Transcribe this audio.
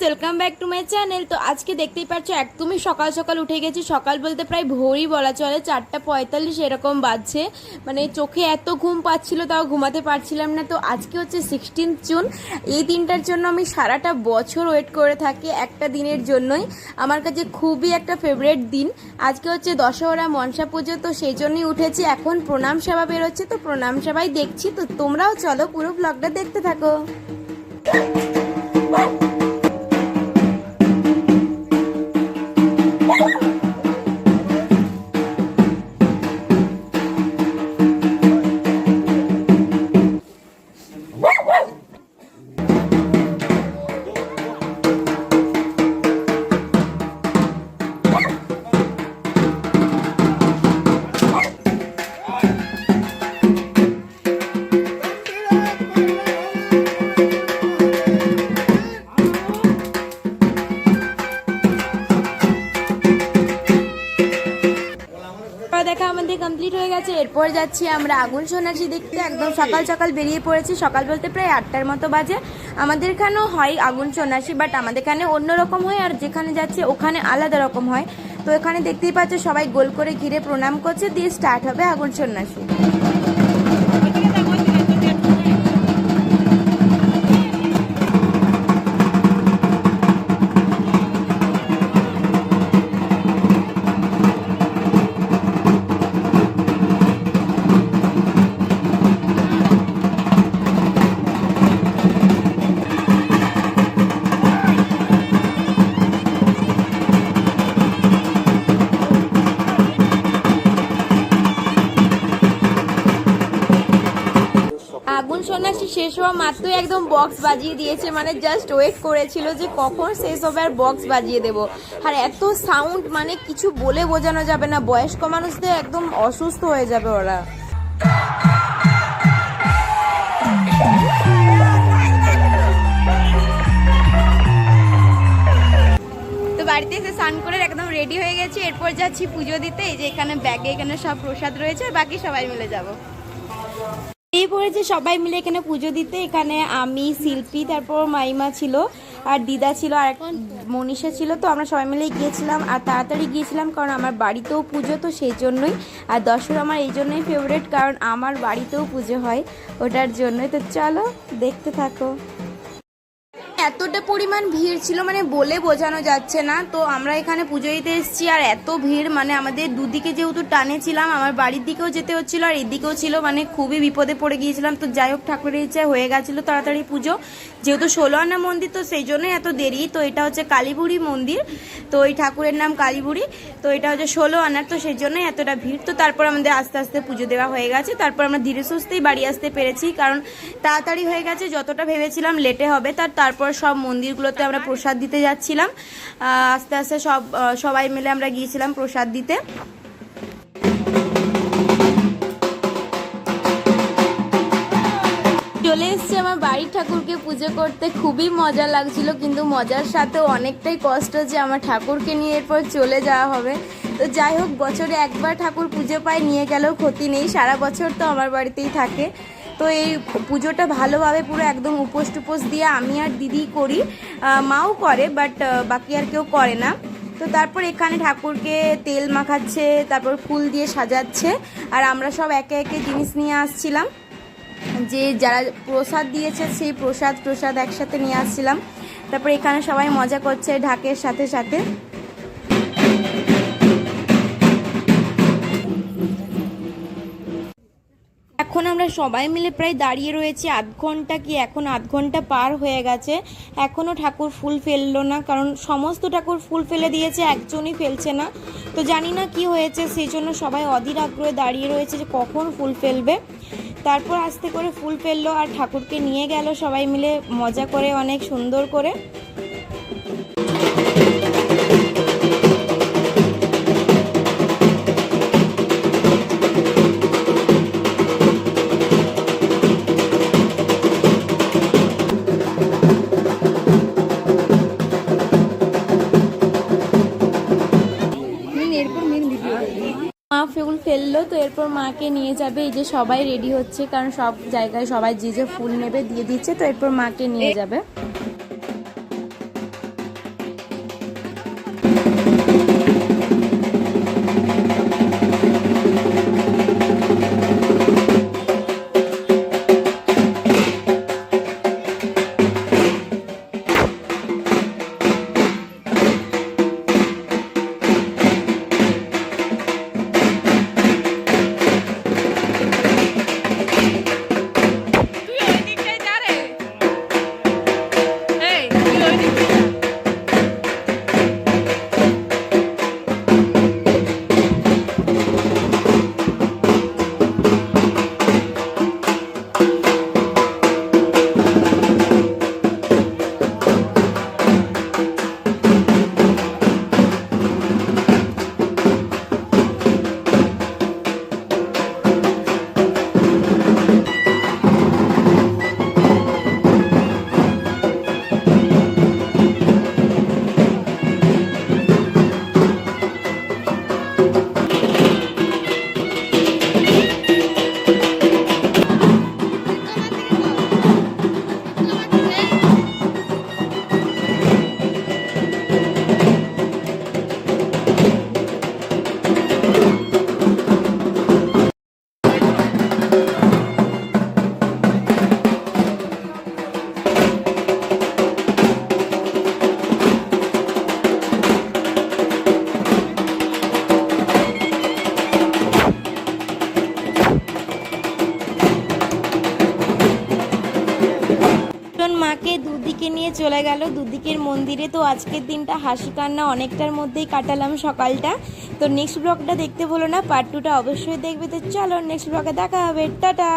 Friends welcome back to my channel তো আজকে দেখতেই পাচ্ছ, একদমই সকাল সকাল উঠে গেছি। সকাল বলতে প্রায় ভোরই বলা চলে, চারটা পঁয়তাল্লিশ এরকম বাজছে। মানে চোখে এত ঘুম পাচ্ছিল, তাও ঘুমাতে পারছিলাম না। তো আজকে হচ্ছে সিক্সটিন জুন এই দিনটার জন্য আমি সারাটা বছর ওয়েট করে থাকি একটা দিনের জন্যই। আমার কাছে খুবই একটা ফেভারেট দিন। আজকে হচ্ছে দশহরা, মনসা পুজো, তো সেই জন্যই উঠেছি। এখন প্রণাম সভা বেরোচ্ছে, তো প্রণাম সবাই দেখছি। তো তোমরাও চলো পুরো ব্লগটা দেখতে থাকো। খাওয়া দেখা আমাদের কমপ্লিট হয়ে গেছে। এরপর যাচ্ছি আমরা আগুন সন্ন্যাসী দেখতে। একদম সকাল সকাল বেরিয়ে পড়েছি। সকাল বলতে প্রায় আটটার মতো বাজে। আমাদের এখানেও হয় আগুন সন্ন্যাসী বাট আমাদের এখানে অন্যরকম হয় আর যেখানে যাচ্ছে ওখানে আলাদা রকম হয়। তো এখানে দেখতেই পাচ্ছ সবাই গোল করে ঘিরে প্রণাম করছে। দিয়ে স্টার্ট হবে আগুন সন্ন্যাসী শেষ হওয়া মাত্রই একদম বক্স বাজিয়ে দিয়েছে। মানে জাস্ট ওয়েট করেছিল যে কখন শেষ হবে আর বক্স বাজিয়ে দেব। আর এত সাউন্ড মানে কিছু বলে বোঝানো যাবে না। বয়স্ক মানুষদের একদম অসুস্থ হয়ে যাবে ওরা। বাড়িতে এসে স্নান করে একদম রেডি হয়ে গেছি। এরপর যাচ্ছি পুজো দিতে। এই যে এখানে ব্যাগে এখানে সব প্রসাদ রয়েছে। বাকি সবাই মিলে যাব। এই পড়েছে সবাই মিলে এখানে পুজো দিতে, এখানে আমি, শিল্পী, তারপর মাইমা ছিল আর দিদা ছিল আর এখন মনীষা ছিল। তো আমরা সবাই মিলে গিয়েছিলাম আর তাড়াতাড়ি গিয়েছিলাম কারণ আমার বাড়িতেও পুজো, তো সেই জন্যই। আর দশরা আমার এই জন্যই ফেভারেট কারণ আমার বাড়িতেও পুজো হয় ওটার জন্যই। তো চলো, দেখতে থাকো। এতটা পরিমাণ ভিড় ছিল মানে বলে বোঝানো যাচ্ছে না। তো আমরা এখানে পুজো দিতে এসেছি আর এত ভিড় মানে আমাদের দুদিকে যেহেতু টানে ছিলাম, আমার বাড়ির দিকেও যেতে হচ্ছিল আর এদিকেও ছিল মানে খুবই বিপদে পড়ে গিয়েছিলাম। তো যাই হোক, ঠাকুরের ইচ্ছা হয়ে গেছিল তাড়াতাড়ি পুজো। যেহেতু ষোলো আনা মন্দির, তো সেই জন্যই এত দেরি। তো এটা হচ্ছে কালীবুড়ি মন্দির। তো এই ঠাকুরের নাম কালীবুড়ি। তো এটা হচ্ছে ষোলো আনার, তো সেই জন্যই এতটা ভিড়। তো তারপর আমাদের আস্তে আস্তে পুজো দেওয়া হয়ে গেছে। তারপর আমরা ধীরে সুস্থেই বাড়ি আসতে পেরেছি, কারণ তাড়াতাড়ি হয়ে গেছে, যতটা ভেবেছিলাম লেটে হবে। তার তারপর সব মন্দিরগুলোতে আমরা প্রসাদ দিতে যাচ্ছিলাম। আস্তে আস্তে সব সবাই মিলে আমরা গিয়েছিলাম প্রসাদ দিতে। চলে এসছি আমার বাড়ির ঠাকুরকে পুজো করতে। খুবই মজা লাগছিল, কিন্তু মজার সাথেও অনেকটাই কষ্ট যে আমার ঠাকুরকে নিয়ে এরপর চলে যাওয়া হবে। তো যাই হোক, বছরে একবার ঠাকুর পুজো পায়, নিয়ে গেলেও ক্ষতি নেই। সারা বছর তো আমার বাড়িতেই থাকে। তো এই পুজোটা ভালোভাবে পুরো একদম উপোস টুপোস দিয়ে আমি আর দিদি করি। মাও করে বাট বাকি আর কেউ করে না। তো তারপর এখানে ঠাকুরকে তেল মাখাচ্ছে, তারপর ফুল দিয়ে সাজাচ্ছে, আর আমরা সব একে একে জিনিস নিয়ে আসছিলাম। যে যারা প্রসাদ দিয়েছে সেই প্রসাদ প্রসাদ একসাথে নিয়ে আসছিলাম। তারপর এখানে সবাই মজা করছে ঢাকের সাথে সাথে। এখন আমরা সবাই মিলে প্রায় দাঁড়িয়ে রয়েছি। আধ ঘণ্টা কি এখন আধ ঘণ্টা পার হয়ে গেছে। এখনও ঠাকুর ফুল ফেলল না, কারণ সমস্ত ঠাকুর ফুল ফেলে দিয়েছে, একজনই ফেলছে না। তো জানি না কি হয়েছে সেই জন্য সবাই অধীর আগ্রহে দাঁড়িয়ে রয়েছে যে কখন ফুল ফেলবে। তারপর আস্তে করে ফুল ফেলল আর ঠাকুরকে নিয়ে গেল সবাই মিলে, মজা করে, অনেক সুন্দর করে। ফুল ফেলল তো এরপর মাকে নিয়ে যাবে। এই যে সবাই রেডি হচ্ছে কারণ সব জায়গায় সবাই যে যে ফুল নেবে দিয়ে দিচ্ছে তো এরপর মাকে নিয়ে যাবে। মাকে দুদিকে নিয়ে চলে গেল। দুদিকের মন্দিরে তো আজকের দিনটা হাসি কান্না অনেকটার মধ্যেই কাটালাম সকালটা। তো নেক্সট ব্লগটা দেখতে বলো না পার্ট টুটা অবশ্যই দেখবে। তো চলো নেক্সট ব্লগে দেখা হবে। টাটা!